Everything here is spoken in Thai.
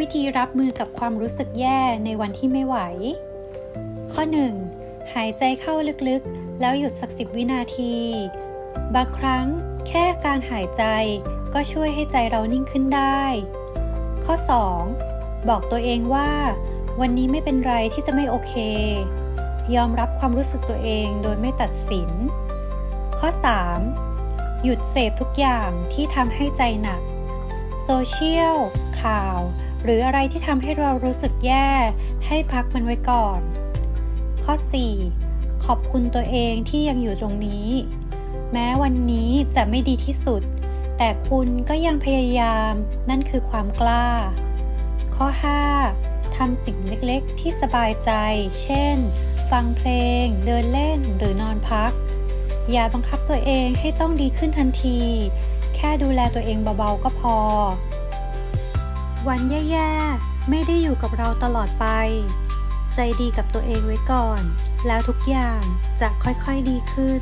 วิธีรับมือกับความรู้สึกแย่ในวันที่ไม่ไหว ข้อ 1. หายใจเข้าลึกๆ แล้วหยุดสักสิบวินาที บางครั้งแค่การหายใจก็ช่วยให้ใจเรานิ่งขึ้นได้ ข้อ 2. บอกตัวเองว่า วันนี้ไม่เป็นไรที่จะไม่โอเค ยอมรับความรู้สึกตัวเองโดยไม่ตัดสิน ข้อ 3. หยุดเสพทุกอย่างที่ทำให้ใจหนักโซเชียลข่าว หรืออะไรที่ทำให้เรารู้สึกแย่ ให้พักมันไว้ก่อน ข้อ 4. ขอบคุณตัวเองที่ยังอยู่ตรงนี้ แม้วันนี้จะไม่ดีที่สุด แต่คุณก็ยังพยายาม นั่นคือความกล้า ข้อ 5. ทำสิ่งเล็กๆ ที่สบายใจ เช่น ฟังเพลง เดินเล่น หรือนอนพัก อย่าบังคับตัวเองให้ต้องดีขึ้นทันที แค่ดูแลตัวเองเบาๆก็พอ วันแย่ๆ ไม่ได้อยู่กับเราตลอดไป ใจดีกับตัวเองไว้ก่อน แล้วทุกอย่างจะค่อยๆดีขึ้น